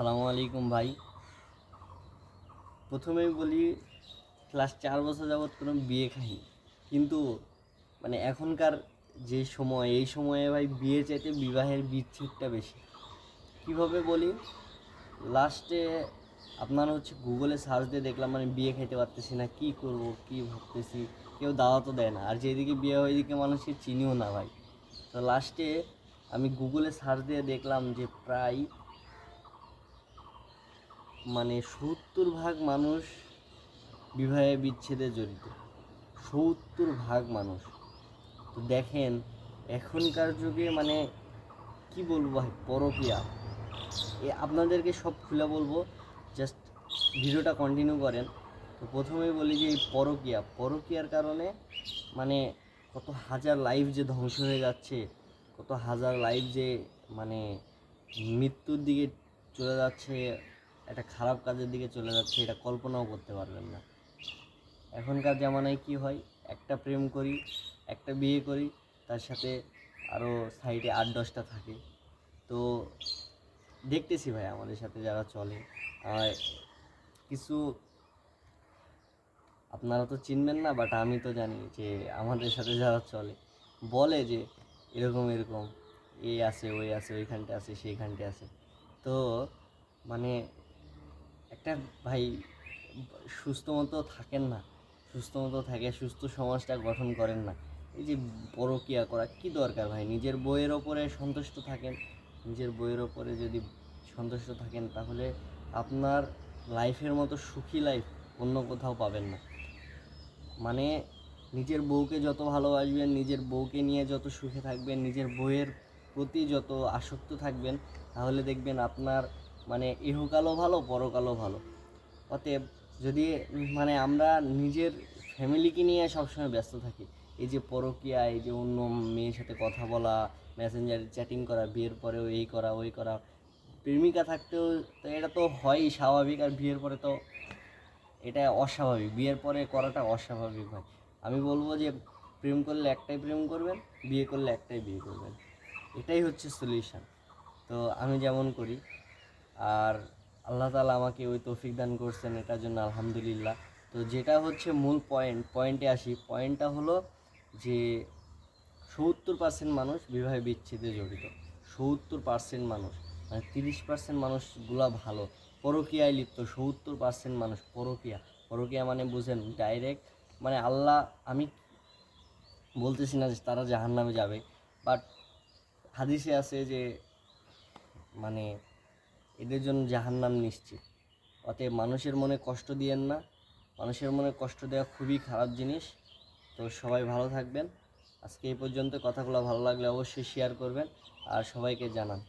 সালামু আলাইকুম ভাই। প্রথমেই বলি ক্লাস চার বছর যাবৎ কোনো বিয়ে খাই কিন্তু মানে এখনকার যে সময়, এই সময়ে ভাই বিয়ে চাইতে বিবাহের বিচ্ছেদটা বেশি। কীভাবে বলি? লাস্টে আপনার হচ্ছে গুগলে সার্চ দিয়ে দেখলাম মানে বিয়ে খাইতে পারতেছি না, কী করব, কী ভাবতেছি? কেউ দাওয়াতও দেয় না। আর যেদিকে বিয়ে হয়, ওইদিকে মানুষকে চিনিও না ভাই। তো লাস্টে আমি গুগলে সার্চ দিয়ে দেখলাম যে প্রায় মানে সত্তর ভাগ মানুষ বিবাহে বিচ্ছেদে জড়িত। সত্তর ভাগ মানুষ। তো দেখেন, এখনকার যুগে মানে কি বলব ভাই, পরকিয়া। এ আপনাদেরকে সব খুলে বলব জাস্ট ভিডিওটা কন্টিনিউ করেন। তো প্রথমেই বলি যে এই পরকিয়া। পরকিয়ার কারণে মানে কত হাজার লাইফ যে ধ্বংস হয়ে যাচ্ছে, কত হাজার লাইফ যে মানে মৃত্যুর দিকে চলে যাচ্ছে একটা খারাপ কাজের দিকে চলে যাচ্ছে, এটা কল্পনাও করতে পারবেন না। এখনকার জামানায় কি হয়? একটা প্রেম করি, একটা বিয়ে করি, তার সাথে আরও সাইডে আট দশটা থাকে। তো দেখতেছি ভাই আমাদের সাথে যারা চলে, আর কিছু আপনারা তো চিনবেন না বাট আমি তো জানি যে আমাদের সাথে যারা চলে, বলে যে এরকম এরকম, এ আছে, ওই আছে, ওইখানটা আছে, সেইখানটা আছে। তো মানে একটা ভাই, সুস্থ মতো থাকেন না, সুস্থ মতো থাকে, সুস্থ সমাজটা গঠন করেন না। এই যে পরকিয়া করা, কি দরকার ভাই? নিজের বইয়ের ওপরে সন্তুষ্ট থাকেন। নিজের বইয়ের ওপরে যদি সন্তুষ্ট থাকেন, তাহলে আপনার লাইফের মতো সুখী লাইফ অন্য কোথাও পাবেন না। মানে নিজের বউকে যত ভালোবাসবেন, নিজের বউকে নিয়ে যত সুখে থাকবেন, নিজের বইয়ের প্রতি যত আসক্ত থাকবেন, তাহলে দেখবেন আপনার মানে ইহকালও ভালো, পরকালও ভালো। অতএব যদি মানে আমরা নিজের ফ্যামিলিকে নিয়ে সবসময় ব্যস্ত থাকি, এই যে পরকিয়া, এই যে অন্য মেয়ের সাথে কথা বলা মেসেঞ্জারে চ্যাটিং করা, বিয়ের পরেও এই করা, ওই করা, প্রেমিকা থাকতেও তো এটা তো হয়ই স্বাভাবিক, আর বিয়ের পরে তো এটা অস্বাভাবিক, বিয়ের পরে করাটা অস্বাভাবিক হয় আমি বলব যে প্রেম করলে একটাই প্রেম করবেন, বিয়ে করলে একটাই বিয়ে করবেন। এটাই হচ্ছে সলিউশন তো আমি যেমন করি আর আল্লাহ তালা আমাকে ওই তৌফিক দান করছেন এটার জন্য আলহামদুলিল্লাহ। তো যেটা হচ্ছে মূল পয়েন্ট পয়েন্টে আসি। পয়েন্টটা হলো যে সত্তর পার্সেন্ট মানুষ বিবাহে বিচ্ছেদে জড়িত। সত্তর পার্সেন্ট মানুষ মানে তিরিশ পার্সেন্ট মানুষগুলা ভালো। পরকীয়ায় লিপ্ত, সত্তর পার্সেন্ট মানুষ পরকিয়া। পরকীয়া মানে বুঝেন ডাইরেক্ট মানে আল্লাহ, আমি বলতেছি না যে তারা জাহান নামে যাবে বাট হাদিসে আছে যে মানে এদের জন্য জাহান্নাম নিশ্চিত। অতএব মানুষের মনে কষ্ট দিয়েন না। মানুষের মনে কষ্ট দেওয়া খুবই খারাপ জিনিস। তো সবাই ভালো থাকবেন। আজকে এই পর্যন্ত কথাগুলো ভালো লাগলে অবশ্যই শেয়ার করবেন। আর সবাইকে জানান।